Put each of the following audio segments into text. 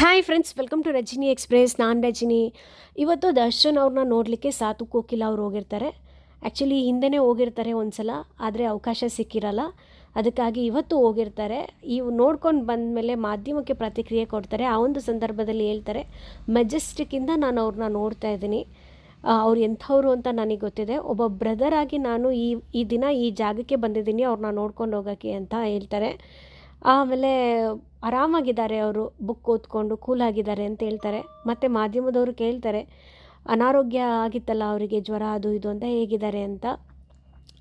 Hi friends welcome to Rajini express ನಾನು ರಜಿನಿ. ಇವತ್ತು ದರ್ಶನ್ ಅವ್ರನ್ನ ನೋಡಲಿಕ್ಕೆ ಸಾತು ಕೋಕಿಲ ಅವ್ರು ಹೋಗಿರ್ತಾರೆ. ಆ್ಯಕ್ಚುಲಿ ಹಿಂದೆನೇ ಹೋಗಿರ್ತಾರೆ ಒಂದು ಸಲ ಆದರೆ ಅವಕಾಶ ಸಿಕ್ಕಿರಲ್ಲ. ಅದಕ್ಕಾಗಿ ಇವತ್ತು ಹೋಗಿರ್ತಾರೆ. ಇವು ನೋಡ್ಕೊಂಡು ಬಂದಮೇಲೆ ಮಾಧ್ಯಮಕ್ಕೆ ಪ್ರತಿಕ್ರಿಯೆ ಕೊಡ್ತಾರೆ. ಆ ಒಂದು ಸಂದರ್ಭದಲ್ಲಿ ಹೇಳ್ತಾರೆ ಮೆಜೆಸ್ಟಿಕ್ಕಿಂದ ನಾನು ಅವ್ರನ್ನ ನೋಡ್ತಾ ಇದ್ದೀನಿ. ಅವ್ರು ಎಂಥವ್ರು ಅಂತ ನನಗೆ ಗೊತ್ತಿದೆ. ಒಬ್ಬ ಬ್ರದರ್ ಆಗಿ ನಾನು ಈ ಈ ದಿನ ಈ ಜಾಗಕ್ಕೆ ಬಂದಿದ್ದೀನಿ ಅವ್ರನ್ನ ನೋಡ್ಕೊಂಡು ಹೋಗೋಕ್ಕೆ, ಅಂತ ಹೇಳ್ತಾರೆ. ಆಮೇಲೆ ಆರಾಮಾಗಿದ್ದಾರೆ ಅವರು ಬುಕ್ ಓದ್ಕೊಂಡು ಕೂಲಾಗಿದ್ದಾರೆ ಅಂತ ಹೇಳ್ತಾರೆ. ಮತ್ತು ಮಾಧ್ಯಮದವರು ಕೇಳ್ತಾರೆ, ಅನಾರೋಗ್ಯ ಆಗಿತ್ತಲ್ಲ ಅವರಿಗೆ ಜ್ವರ ಅದು ಇದು ಅಂತ ಹೇಗಿದ್ದಾರೆ ಅಂತ?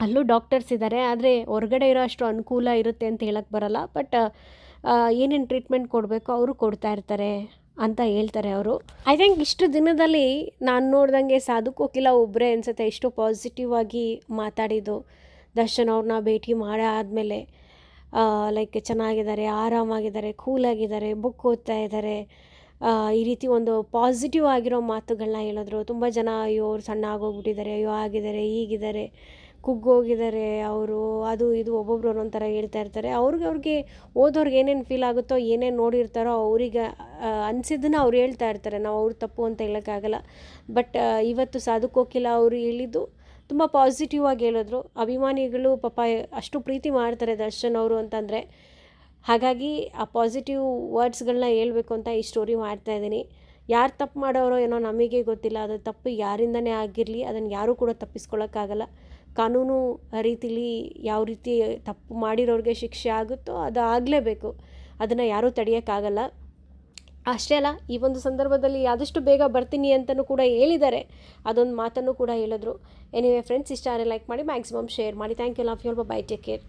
ಅಲ್ಲೂ ಡಾಕ್ಟರ್ಸ್ ಇದ್ದಾರೆ, ಆದರೆ ಹೊರಗಡೆ ಇರೋ ಅಷ್ಟು ಅನುಕೂಲ ಇರುತ್ತೆ ಅಂತ ಹೇಳಕ್ಕೆ ಬರಲ್ಲ. ಬಟ್ ಏನೇನು ಟ್ರೀಟ್ಮೆಂಟ್ ಕೊಡಬೇಕು ಅವರು ಕೊಡ್ತಾ ಇರ್ತಾರೆ ಅಂತ ಹೇಳ್ತಾರೆ ಅವರು. ಐ ಥಿಂಕ್ ಇಷ್ಟು ದಿನದಲ್ಲಿ ನಾನು ನೋಡ್ದಂಗೆ ಸಾಧು ಕೋಕಿಲ ಒಬ್ಬರೇ ಅನಿಸುತ್ತೆ, ಎಷ್ಟು ಪಾಸಿಟಿವ್ ಆಗಿ ಮಾತಾಡಿದ್ದು. ದರ್ಶನ್ ಅವ್ರನ್ನ ಭೇಟಿ ಮಾಡಾದಮೇಲೆ. ಲೈಕ್ ಚೆನ್ನಾಗಿದ್ದಾರೆ, ಆರಾಮಾಗಿದ್ದಾರೆ, ಕೂಲಾಗಿದ್ದಾರೆ ಬುಕ್ ಓದ್ತಾ ಇದ್ದಾರೆ. ಈ ರೀತಿ ಒಂದು ಪಾಸಿಟಿವ್ ಆಗಿರೋ ಮಾತುಗಳನ್ನ ಹೇಳಿದ್ರು. ತುಂಬ ಜನ ಅಯ್ಯೋ ಅವ್ರು ಸಣ್ಣ ಆಗೋಗ್ಬಿಟ್ಟಿದ್ದಾರೆ, ಅಯ್ಯೋ ಆಗಿದ್ದಾರೆ ಹೀಗಿದ್ದಾರೆ ಕುಗ್ಗೋಗಿದ್ದಾರೆ, ಅವರು ಅದು ಇದು ಒಬ್ಬೊಬ್ರು ಒಂದೊಂದು ಥರ ಹೇಳ್ತಾ ಇರ್ತಾರೆ. ಅವ್ರಿಗೆ ಅವ್ರಿಗೆ ಓದೋರ್ಗೆ ಏನೇನು ಫೀಲ್ ಆಗುತ್ತೋ, ಏನೇನು ನೋಡಿರ್ತಾರೋ ಅವ್ರಿಗೆ ಅನಿಸಿದ್ದನ್ನ ಅವ್ರು ಹೇಳ್ತಾ ಇರ್ತಾರೆ. ನಾವು ಅವ್ರು ತಪ್ಪು ಅಂತ ಹೇಳೋಕ್ಕಾಗಲ್ಲ. ಬಟ್ ಇವತ್ತು ಸಾಧು ಅವರು ಹೇಳಿದ್ದು ತುಂಬ ಪಾಸಿಟಿವ್ ಆಗಿ ಹೇಳಿದ್ರು. ಅಭಿಮಾನಿಗಳು ಪಾಪ ಅಷ್ಟು ಪ್ರೀತಿ ಮಾಡ್ತಾರೆ ದರ್ಶನ್ ಅವರು ಅಂತಂದರೆ. ಹಾಗಾಗಿ ಆ ಪಾಸಿಟಿವ್ ವರ್ಡ್ಸ್ಗಳನ್ನ ಹೇಳ್ಬೇಕು ಅಂತ ಈ ಸ್ಟೋರಿ ಮಾಡ್ತಾ ಇದ್ದೀನಿ. ಯಾರು ತಪ್ಪು ಮಾಡೋರೋ ಏನೋ ನಮಗೆ ಗೊತ್ತಿಲ್ಲ. ಅದು ತಪ್ಪು ಯಾರಿಂದನೇ ಆಗಿರಲಿ ಅದನ್ನು ಯಾರೂ ಕೂಡ ತಪ್ಪಿಸ್ಕೊಳ್ಳೋಕ್ಕಾಗಲ್ಲ ಕಾನೂನು ರೀತಿಲಿ ಯಾವ ರೀತಿ ತಪ್ಪು ಮಾಡಿರೋರಿಗೆ ಶಿಕ್ಷೆ ಆಗುತ್ತೋ ಅದು ಆಗಲೇಬೇಕು. ಅದನ್ನು ಯಾರೂ ತಡೆಯೋಕ್ಕಾಗಲ್ಲ. ಅಷ್ಟೇ ಅಲ್ಲ, ಈ ಒಂದು ಸಂದರ್ಭದಲ್ಲಿ ಆದಷ್ಟು ಬೇಗ ಬರ್ತೀನಿ ಅಂತಲೂ ಕೂಡ ಹೇಳಿದ್ದಾರೆ. ಅದೊಂದು ಮಾತನ್ನು ಕೂಡ ಹೇಳಿದ್ರು. ಎನಿವೇ ಫ್ರೆಂಡ್ಸ್ ಇಷ್ಟ ಆದರೆ ಲೈಕ್ ಮಾಡಿ ಮ್ಯಾಕ್ಸಿಮಮ್ ಶೇರ್ ಮಾಡಿ. Thank you love you bye take care